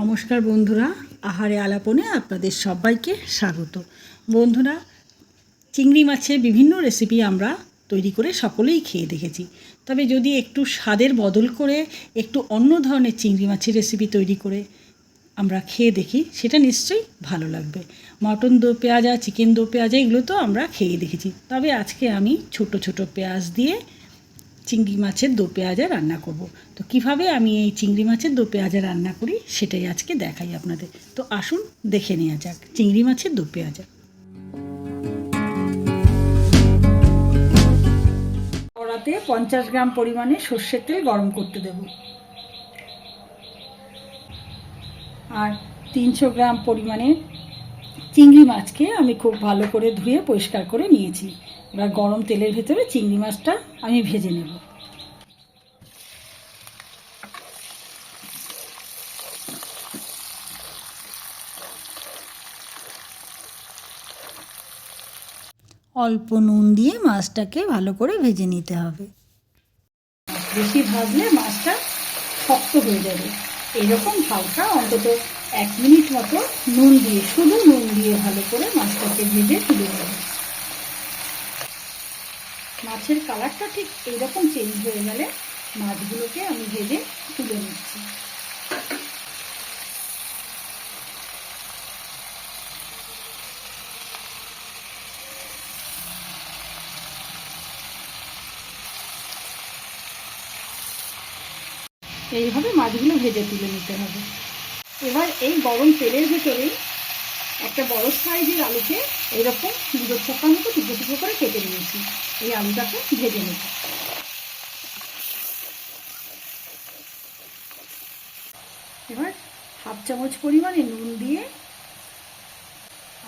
নমস্কার বন্ধুরা, আহারে আলাপনে আপনাদের সবাইকে স্বাগত। বন্ধুরা, চিংড়ি মাছের বিভিন্ন রেসিপি আমরা তৈরি করে সকলেই খেয়ে দেখেছি। তবে যদি একটু স্বাদের বদল করে, একটু অন্য ধরনের চিংড়ি মাছের রেসিপি তৈরি করে আমরা খেয়ে দেখি, সেটা নিশ্চয়ই ভালো লাগবে। মটন দো পেঁয়াজা চিকেন দো পেঁয়াজা, এগুলো তো আমরা খেয়ে দেখেছি। তবে আজকে আমি ছোট ছোট পেঁয়াজ দিয়ে চিংড়ি মাছের দো পেঁয়াজা রান্না করব। তো কীভাবে আমি এই চিংড়ি মাছের দো পেঁয়াজা রান্না করি সেটাই আজকে দেখাই আপনাদের। তো আসুন দেখে নেওয়া যাক চিংড়ি মাছের দো পেঁয়াজা। কড়াতে পঞ্চাশ গ্রাম পরিমাণে সর্ষের তেল গরম করতে দেব। আর তিনশো গ্রাম পরিমাণে চিংড়ি মাছকে আমি খুব ভালো করে ধুয়ে পরিষ্কার করে নিয়েছি। এবার গরম তেলের ভেতরে চিংড়ি মাছটা আমি ভেজে নেব। অল্প নুন দিয়ে মাছটাকে ভালো করে ভেজে নিতে হবে। বেশি ভাজলে মাছটা শক্ত হয়ে যাবে। এরকম হালকা অন্তত এক মিনিট মতো নুন দিয়ে শুধু নুন দিয়ে ভালো করে মাছটাকে ভেজে তুলে নেবে। মাছের কালারটা ঠিক এইরকম চেঞ্জ হয়ে গেলে মাছগুলোকে আমি ভেজে তুলে নিচ্ছি। এইভাবে মাছগুলো ভেজে তুলে নিতে হবে। এবার এই গরম তেলের ভেতরেই একটা বড় সাইজের আলুকে এইরকম দুটো ছক্কার মতো টুকরো টুকরো করে কেটে নিয়েছি। এই আলুটাকে ভেজে নেব। এবার হাফ চামচ পরিমাণে নুন দিয়ে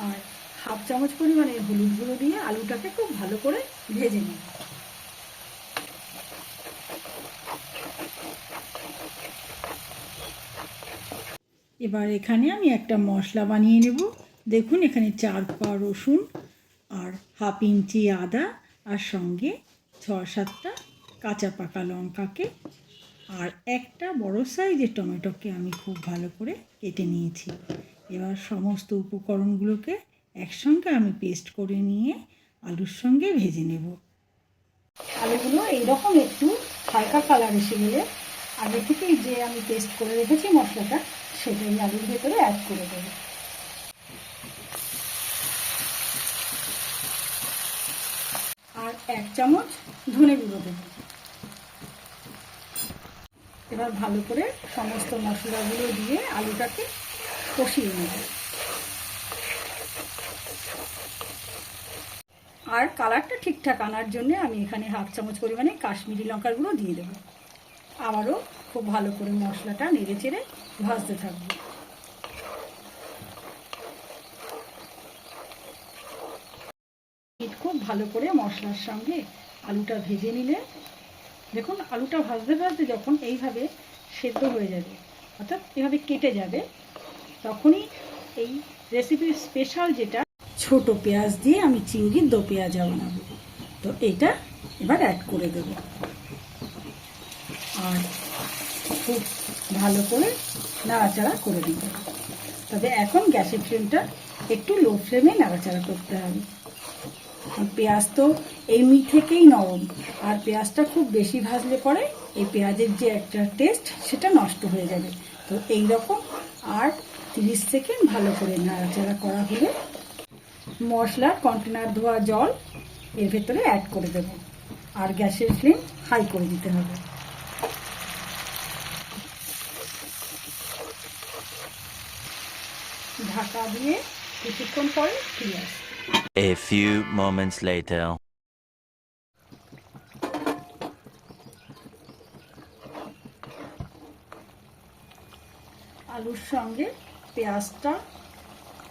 আর হাফ চামচ পরিমাণে হলুদ গুঁড়ো দিয়ে আলুটাকে খুব ভালো করে ভেজে নেব। এবার এখানে আমি একটা মশলা বানিয়ে নেব। দেখুন, এখানে চার পা রসুন আর হাফ ইঞ্চি আদা আর সঙ্গে ছ সাতটা কাঁচা পাকা লঙ্কাকে। আর একটা বড় সাইজের টমেটোকে আমি খুব ভালো করে কেটে নিয়েছি। এবার সমস্ত উপকরণগুলোকে একসঙ্গে আমি পেস্ট করে নিয়ে আলুর সঙ্গে ভেজে নেব। আলুগুলো এইরকম একটু হালকা কালার এসে গেলে আগে থেকেই যে আমি পেস্ট করে রেখেছি মশলাটা সেটাই আলুর ভেতরে অ্যাড করে দেবো। আর এক চামচ ধনে গুঁড়ো দেবো। এবার ভালো করে সমস্ত মশলাগুলো দিয়ে আলুটাকে কষিয়ে নেব। আর কালারটা ঠিকঠাক আনার জন্য আমি এখানে হাফ চামচ পরিমাণে কাশ্মীরি লঙ্কার গুঁড়ো দিয়ে দেবো। আবারও খুব ভালো করে মশলাটা নেড়ে চেড়ে ভাজতে থাকব। খুব ভালো করে মশলার সঙ্গে আলুটা ভেজে নিলে। দেখুন, আলুটা ভাজতে ভাজতে যখন এইভাবে সেদ্ধ হয়ে যাবে, অর্থাৎ এভাবে কেটে যাবে, তখনই এই রেসিপির স্পেশাল যেটা, ছোট পেঁয়াজ দিয়ে আমি চিংড়ির দো পেঁয়াজা বানাবো। তো এটা এবার অ্যাড করে দেবো। আর খুব ভালো করে নাড়াচাড়া করে দিতে তবে এখন গ্যাসের ফ্লেমটা একটু লো ফ্লেমে নাড়াচাড়া করতে হবে। পেঁয়াজ তো এমনি থেকেই নরম। আর পেঁয়াজটা খুব বেশি ভাজলে পরে এই পেঁয়াজের যে একটা টেস্ট সেটা নষ্ট হয়ে যাবে। তো এই রকম আর তিরিশ সেকেন্ড ভালো করে নাড়াচাড়া করা হলে মশলার কন্টেনার ধোয়া জল এর ভেতরে অ্যাড করে দেব। আর গ্যাসের ফ্লেম হাই করে দিতে হবে। ঢাকা দিয়ে কিছুক্ষণ পরে ফিরে আসি A few moments later. আলুর সঙ্গে পেঁয়াজটা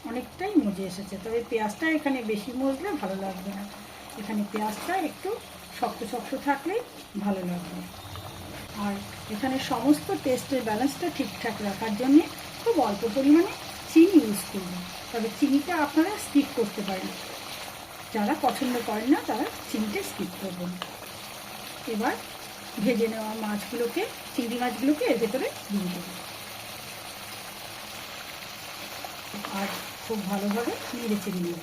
অনেকটাই মজে এসেছে তবে পেঁয়াজটা এখানে বেশি মজলে ভালো লাগবে না। এখানে পেঁয়াজটা একটু শক্ত শক্ত থাকলে ভালো লাগবে। আর এখানে সমস্ত টেস্টের ব্যালেন্সটা ঠিকঠাক রাখার জন্যে খুব অল্প পরিমাণে চিনি ইউজ করবেন তবে চিনিটা আপনারা স্কিপ করতে পারেন। যারা পছন্দ করেন না, তারা চিনিটা স্কিপ করবেন। এবার ভেজে নেওয়া মাছগুলোকে, চিংড়ি মাছগুলোকে এর ভেতরে দিয়ে দেবেন আর খুব ভালোভাবে নেড়ে চেড়ে নেব।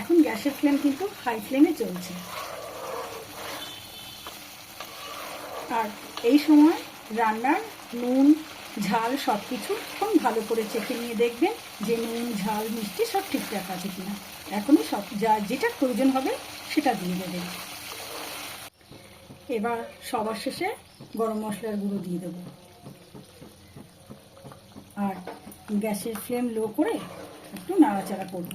এখন গ্যাসের ফ্লেম কিন্তু হাই ফ্লেমে চলছে। আর এই সময় রান্নার নুন, ঝাল সব কিছু খুব ভালো করে চেখে নিয়ে দেখবেন যে নুন, ঝাল, মিষ্টি সব ঠিকঠাক আছে কিনা। এখনই সব যা যেটা প্রয়োজন হবে সেটা দিয়ে দেবেন। এবার সবার শেষে গরম মশলার গুঁড়ো দিয়ে দেবো। আর গ্যাসের ফ্লেম লো করে একটু নাড়াচাড়া করব।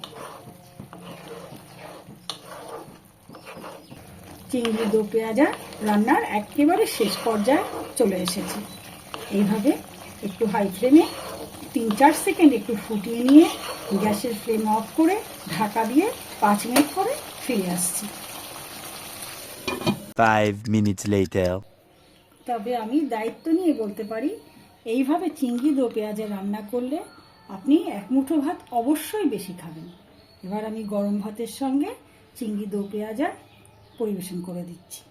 চিংড়ি দো পেঁয়াজা রান্নার একেবারে শেষ পর্যায়ে চলে এসেছে। এইভাবে একটু হাই ফ্লেমে তিন চার সেকেন্ড একটু ফুটিয়ে নিয়ে গ্যাসের ফ্লেম অফ করে ঢাকা দিয়ে পাঁচ মিনিট পরে ফিরে আসছি। Later. তবে আমি দায়িত্ব নিয়ে বলতে পারি এইভাবে চিংড়ি দো পেঁয়াজে রান্না করলে আপনি এক মুঠো ভাত অবশ্যই বেশি খাবেন। এবার আমি গরম ভাতের সঙ্গে চিংড়ি দো পেঁয়াজা পরিবেশন করে দিচ্ছি।